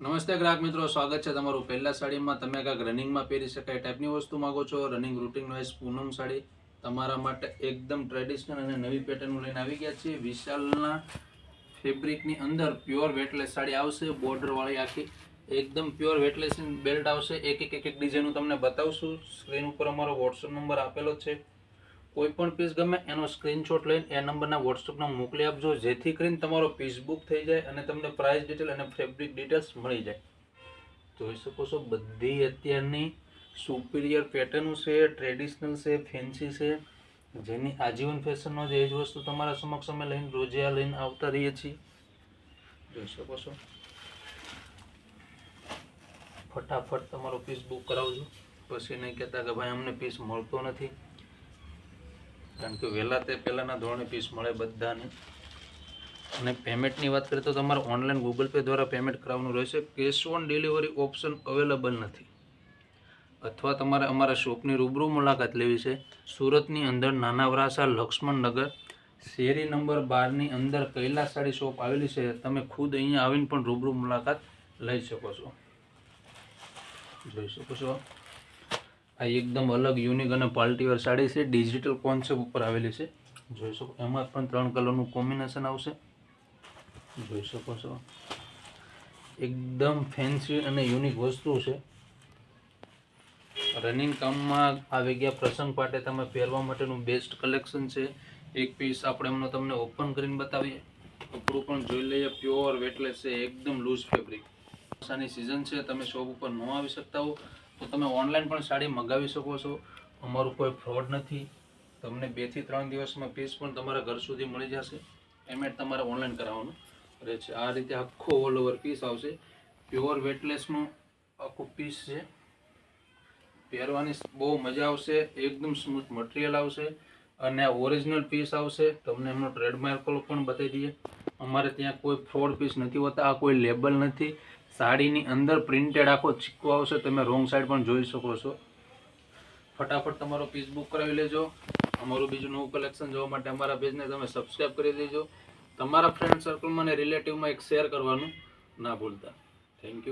નમસ્તે ગ્રાહક મિત્રો, સ્વાગત છે તમારું પહેલા સાડીમાં. તમે કાંઈક રનિંગમાં પહેરી શકાય ટાઈપની વસ્તુ માગો છો? Running routine wise Poonam sari તમારા માટે એકદમ ટ્રેડિશનલ અને નવી પેટર્ન લઈને આવી ગયા છીએ. વિશાલના ફેબ્રિકની અંદર પ્યોર વેટલેસ સાડી આવશે. બોર્ડરવાળી આખી એકદમ પ્યોર વેટલેસ બેલ્ટ આવશે. એક એક એક એક ડિઝાઇન હું તમને બતાવશું સ્ક્રીન ઉપર અમારો વોટ્સઅપ નંબર આપેલો છે. કોઈ પણ પીસ ગમે એનો સ્ક્રીનશોટ લઈને એ નંબરના વોટ્સઅપમાં મોકલી આપજો. જેથી કરીને તમારો પીસ બુક થઈ જાય અને તમને પ્રાઇસ ડિટેલ અને ફેબ્રિક ડિટેલ્સ મળી જાય. જોઈ શકો છો બધી અત્યારની સુપિરિયર પેટર્ન છે ટ્રેડિશનલ છે ફેન્સી છે. જેની આજીવન ફેશનનો જ એ જ વસ્તુ તમારા સમક્ષ અમે લઈને રોજે આ લઈને આવતા રહીએ છીએ. જોઈ શકો છો. ફટાફટ તમારો પીસ બુક કરાવજો. પછી નહીં કહેતા કે ભાઈ અમને પીસ મળતો નથી. કારણ કે વહેલા તે પહેલાંના ધોરણે પીસ મળે બધાને. અને પેમેન્ટની વાત કરીએ તો તમારે ઓનલાઈન ગૂગલ પે દ્વારા પેમેન્ટ કરાવવાનું રહેશે. Cash on delivery option available નથી. અથવા તમારે અમારા શોપની રૂબરૂ મુલાકાત લેવી છે. સુરતની અંદર નાના વરાસા લક્ષ્મણનગર શેરી નંબર બારની અંદર કૈલાસ શોપ આવેલી છે. તમે ખુદ અહીંયા આવીને પણ રૂબરૂ મુલાકાત લઈ શકો છો. જોઈ શકો છો. આ એકદમ અલગ યુનિક અને પાર્ટીવેર સાડી છે. ડિજિટલ કોન્સેપ્ટ ઉપર આવેલી છે. જોઈ શકો એમાં પણ ત્રણ કલરનું કોમ્બિનેશન આવશે. જોઈ શકો છો. એકદમ ફેન્સી અને યુનિક વસ્તુ છે. રનિંગ કામમાં આવી ગયા પ્રસંગ માટે તમે પહેરવા માટેનું બેસ્ટ કલેક્શન છે. એક પીસ આપણે એમનો તમને ઓપન કરીને બતાવીએ. કપડું પણ જોઈ લઈએ. પ્યોર વેટલેસ છે. એકદમ લૂઝ ફેબ્રિક ચોમાસાની સિઝન છે. તમે શોપ ઉપર ન આવી શકતા હો. તો તમે ઓનલાઈન પણ સાડી મંગાવી શકો છો. અમારું કોઈ ફ્રોડ નથી. તમને બેથી ત્રણ દિવસમાં પીસ પણ તમારા ઘર સુધી મળી જશે. પેમેન્ટ તમારે ઓનલાઈન કરાવવાનું રહે છે. આ રીતે આખો ઓલ ઓવર પીસ આવશે. પ્યોર વેટલેસનું આખું પીસ છે. પહેરવાની બહુ મજા આવશે. એકદમ સ્મૂથ મટીરિયલ આવશે. અને આ ઓરિજિનલ પીસ આવશે. તમને એમનો ટ્રેડમાર્ક પણ બતાવી દઈએ. અમારે ત્યાં કોઈ ફ્રોડ પીસ નથી હોતા. આ કોઈ લેબલ નથી. સાડીની અંદર પ્રિન્ટેડ આખો ચીક્કો આવશે, તમે રોંગ સાઈડ પણ જોઈ શકો છો. ફટાફટ તમારો પીસ બુક કરાવી લેજો. અમારું બીજું નવું કલેક્શન જોવા માટે અમારા પેજને તમે સબસ્ક્રાઈબ કરી દેજો. તમારા ફ્રેન્ડ સર્કલમાં અને રિલેટિવમાં એક શેર કરવાનું ના ભૂલતા. Thank you